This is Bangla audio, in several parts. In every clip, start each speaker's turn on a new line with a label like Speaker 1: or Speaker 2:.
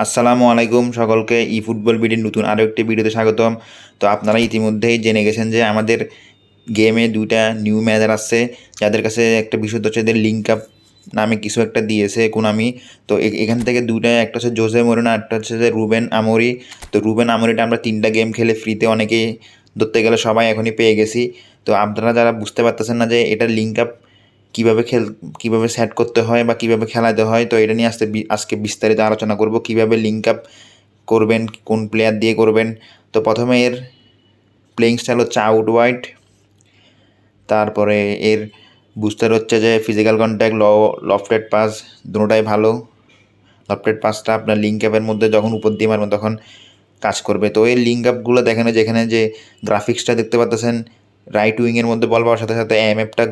Speaker 1: আসসালামু আলাইকুম সকলকে ই ফুটবল বিডির নতুন আরও একটি ভিডিওতে স্বাগতম। তো আপনারা ইতিমধ্যেই জেনে গেছেন যে আমাদের গেমে দুইটা নিউ ম্যানেজার আসছে, যাদের কাছে একটা বিশুদ্ধ হচ্ছে লিঙ্ক আপ নামে কিছু একটা দিয়েছে কোনামি তো এখান থেকে দুইটা, একটা হচ্ছে জোসে মোরেনা একটা হচ্ছে যে রুবেন আমরি তো রুবেন আমরিটা আমরা তিনটা গেম খেলে ফ্রিতে অনেকেই ধরতে গেলে সবাই এখনই পেয়ে গেছি। তো আপনারা যারা বুঝতে পারতেছেন না যে এটা লিঙ্ক আপ কীভাবে খেল, কীভাবে সেট করতে হয় বা কীভাবে খেলাতে হয়, তো এটা নিয়ে বি- আজকে বিস্তারিত আলোচনা করব। কীভাবে লিঙ্ক আপ করবেন, কোন প্লেয়ার দিয়ে করবেন? তো প্রথমে এর প্লেইং স্টাইল হচ্ছে আউট ওয়াইড তারপরে এর বুস্টার হচ্ছে যে ফিজিক্যাল কন্ট্যাক্ট ল লফটেড পাস দুটোটাই ভালো। লফটেড পাসটা আপনার লিঙ্ক অ্যাপের মধ্যে যখন উপর দিয়ে মারবেন তখন কাজ করবে। তো এই লিঙ্ক আপগুলো দেখেন, যেখানে যে গ্রাফিক্সটা দেখতে পাচ্ছেন রাইট উইংয়ের মধ্যে বল পাওয়ার সাথে সাথে এম এফটা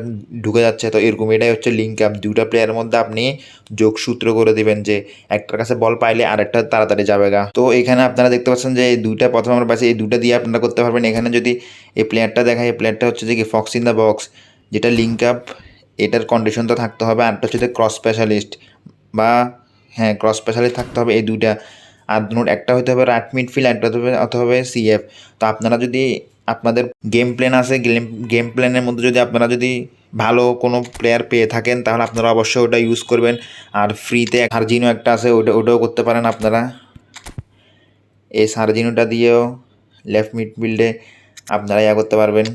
Speaker 1: ঢুকে যাচ্ছে। তো এরকম এটাই হচ্ছে লিঙ্ক আপ দুইটা প্লেয়ারের মধ্যে আপনি যোগসূত্র করে দিবেন যে একটার কাছে বল পাইলে আরেকটা তাড়াতাড়ি যাবে গা তো এখানে আপনারা দেখতে পাচ্ছেন যে এই দুইটা প্রথম আমরা পাচ্ছি এই দুইটা দিয়ে আপনারা করতে পারবেন। এখানে যদি এই প্লেয়ারটা দেখায়, এই প্লেয়ারটা হচ্ছে যে কি ফক্স ইন দ্য বক্স যেটা লিঙ্ক আপ এটার কন্ডিশন তো থাকতে হবে। আরটা হচ্ছে ক্রস স্পেশালিস্ট বা হ্যাঁ ক্রস স্পেশালিস্ট থাকতে হবে এই দুইটা। আর দুটোর একটা হতে হবে রাইট মিডফিল্ড একটা হতে হবে অথবা সিএফ তো আপনারা যদি আপনাদের গেম প্ল্যান আছে গেম প্ল্যানের মধ্যে যদি আপনারা যদি ভালো কোনো প্লেয়ার পেয়ে থাকেন, তাহলে আপনারা অবশ্যই ওটা ইউজ করবেন। আর ফ্রিতে হারজিনো একটা আছে, ওটা, ওটাও করতে পারেন আপনারা। এই সার্জিনোটা দিয়েও লেফট মিডফিল্ডে আপনারা ইয়া করতে পারবেন।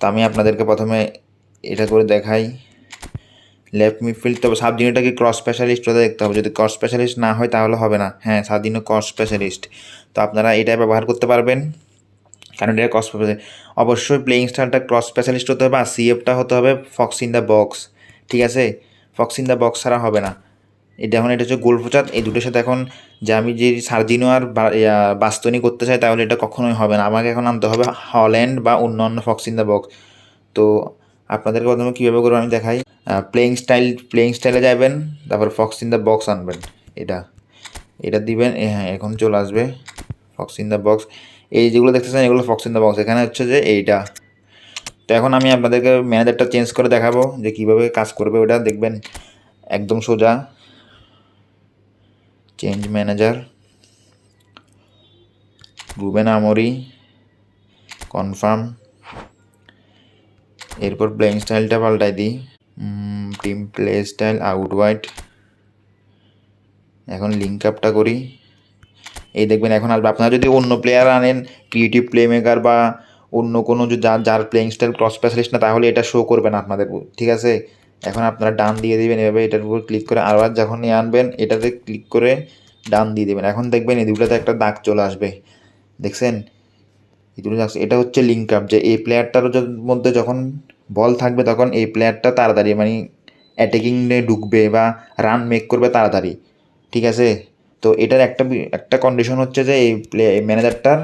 Speaker 1: তো আমি আপনাদেরকে প্রথমে এটা করে দেখাই। লেফট মিডফিল্ড তবে সাবদিনোটাকে ক্রস স্পেশালিস্ট ওটা দেখতে হবে। যদি ক্রস স্পেশালিস্ট না হয়, তাহলে হবে না। হ্যাঁ সাবদিনো ক্রস স্পেশালিস্ট তো আপনারা এটা ব্যবহার করতে পারবেন। কারণ এটা ক্রস অবশ্যই প্লেইং স্টাইলটা ক্রস স্পেশালিস্ট হতে হবে, আর সিএফটা হতে হবে ফক্স ইন দ্য বক্স ঠিক আছে? ফক্স ইন দ্য বক্স ছাড়া হবে না। এটা এখন এটা হচ্ছে গোল পোচাত এই দুটোর সাথে এখন যে আমি যে সার্জিনো আর বাস্তনি করতে চাই, তাহলে এটা কখনোই হবে না। আমাকে এখন আনতে হবে হল্যান্ড বা অন্য অন্য ফক্স ইন দ্য বক্স তো আপনাদেরকে প্রথমে কীভাবে করব আমি দেখাই? প্লেইং স্টাইল প্লেইং স্টাইলে যাবেন, তারপর ফক্স ইন দ্য বক্স আনবেন। এটা এটা দিবেন হ্যাঁ এখন চলে আসবে। ফক্স ইন দ্য বক্স এই যেগুলো দেখতেছেন, এগুলো ফক্স ইন দ্য বক্স এখানে হচ্ছে যে এইটা। তো এখন আমি আপনাদেরকে ম্যানেজারটা চেঞ্জ করে দেখাবো যে কীভাবে কাজ করবে ওটা। দেখবেন, একদম সোজা। Change manager Ruben Amorim confirm এরপর প্লেইং স্টাইলটা পাল্টাই দিই। Team play style out wide এখন লিঙ্ক আপটা করি। এই দেখবেন এখন আসবে আপনারা যদি অন্য প্লেয়ার আনেন ক্রিয়েটিভ প্লে মেকার বা অন্য কোনো যার যার প্লেইং স্টাইল ক্রস স্পেশালিস্ট না, তাহলে এটা শো করবে না আপনাদের ঠিক আছে? এখন আপনারা ডান দিয়ে দেবেন, এভাবে এটার উপর ক্লিক করে আবার যখন নিয়ে আনবেন, এটাতে ক্লিক করে ডান দিয়ে দেবেন। এখন দেখবেন এই দুটোতে একটা দাগ চলে আসবে, দেখছেন? দুটো দাগ এটা হচ্ছে লিঙ্ক আপ যে এই প্লেয়ারটার মধ্যে যখন বল থাকবে তখন এই প্লেয়ারটা তাড়াতাড়ি মানে অ্যাটাকিংয়ে ঢুকবে বা রান মেক করবে তাড়াতাড়ি, ঠিক আছে? তো এটার একটা একটা কন্ডিশন হচ্ছে যে এই প্লে ম্যানেজারটার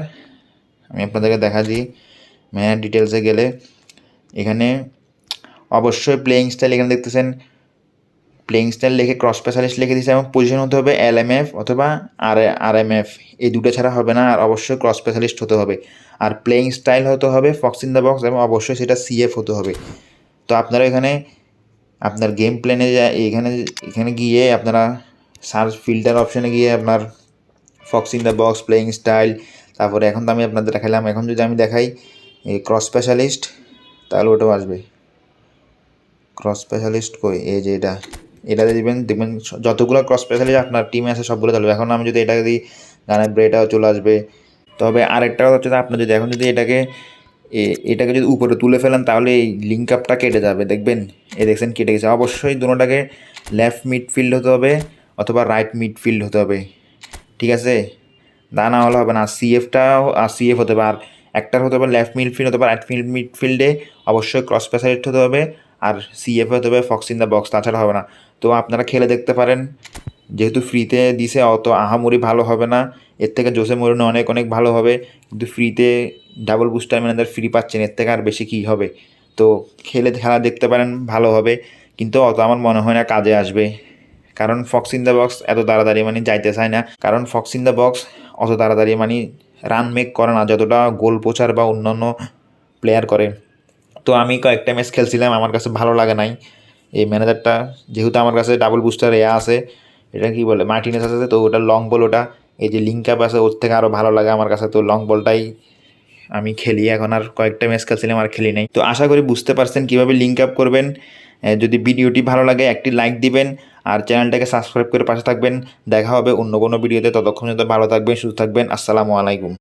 Speaker 1: আমি আপনাদেরকে দেখা দিই ম্যানেজার ডিটেলসে গেলে এখানে অবশ্যই প্লেইং স্টাইল এখানে দেখতেছেন প্লেইং স্টাইল লিখে ক্রস স্পেশালিস্ট লিখে দিয়েছে এবং পজিশন হতে হবে এল এম এফ অথবা আর আর এম এফ এই দুটো ছাড়া হবে না আর অবশ্যই ক্রস স্পেশালিস্ট হতে হবে। আর প্লেইং স্টাইল হতে হবে ফক্স ইন দ্য বক্স এবং অবশ্যই সেটা সিএফ হতে হবে। তো আপনারা এখানে আপনার গেম প্ল্যানে এখানে এখানে গিয়ে আপনারা সার্চ ফিল্টার অপশানে গিয়ে আপনার fox in the box playing style তারপরে এখন তো আমি আপনাদের দেখালাম এখন যদি আমি দেখাই, এই ক্রস স্পেশালিস্ট তাহলে ওটাও আসবে। ক্রস স্পেশালিস্ট কই? এই যে এটা। এটাতে দিবেন দেখবেন যতগুলো ক্রস স্পেশালিস্ট আপনার টিমে আছে, সবগুলো চলবে। এখন আমি যদি এটাকে দিই গানের ব্রেটাও চলে আসবে, তবে আরেকটা কথা হচ্ছে যে আপনি যদি এখন যদি এটাকে, এ- এটাকে যদি উপরে তুলে ফেলেন, তাহলে এই লিঙ্ক আপটা কেটে যাবে। দেখবেন, এই দেখছেন কেটে গেছে। অবশ্যই দুটোটাকে লেফট মিডফিল্ড হতে হবে অথবা রাইট মিডফিল্ড হতে হবে। ঠিক আছে? তা না হলে হবে না। সিএফটাও আর সিএফ হতে হবে। আর একটার হতে হবে লেফট মিডফিল্ড হতে হবে রাইট ফিল্ড মিডফিল্ডে অবশ্যই ক্রস স্পেশালিস্ট হতে হবে। আর সিএফ হতে হবে ফক্স ইন দ্য বক্স তাছাড়া হবে না। তো আপনারা খেলে দেখতে পারেন। যেহেতু ফ্রিতে দিছে, অত আহামরি ভালো হবে না। এর থেকে জোসে মরিনো অনেক অনেক ভালো হবে। কিন্তু ফ্রিতে ডাবল বুস্টার ম্যানেজার ফ্রি পাচ্ছেন, এর থেকে আর বেশি কী হবে? তো খেলে খেলা দেখতে পারেন, ভালো হবে। কিন্তু অত আমার মনে হয় না কাজে আসবে। কারণ ফক্স ইন দ্য বক্স এত তাড়াতাড়ি মানে যাইতে চায় না। কারণ ফক্স ইন দ্য বক্স অত তাড়াতাড়ি মানে রান মেক করে না, যতটা গোল পোচার বা অন্যান্য প্লেয়ার করে। তো আমি কয়েকটা ম্যাচ খেলছিলাম, আমার কাছে ভালো লাগে নাই। এই ম্যানেজারটা যেহেতু আমার কাছে ডাবল বুস্টার এয়া আছে, এটা কি বলে মার্টিনেস আছে তো ওটা লং বল ওটা, এই যে লিঙ্ক আপ আছে, ওর থেকে আরও ভালো লাগে আমার কাছে, তো লং বলটাই আমি খেলি। এখন আর কয়েকটা ম্যাচ খেলছিলাম, আর খেলি নাই। তো আশা করি বুঝতে পারছেন কীভাবে লিঙ্ক আপ করবেন। যদি ভিডিওটি ভালো লাগে, একটি লাইক দিবেন, আর চ্যানেলটাকে সাবস্ক্রাইব করে পাশে থাকবেন। দেখা হবে অন্য কোনো ভিডিওতে, ততক্ষণ পর্যন্ত ভালো থাকবেন, সুস্থ থাকবেন। আসসালামু আলাইকুম।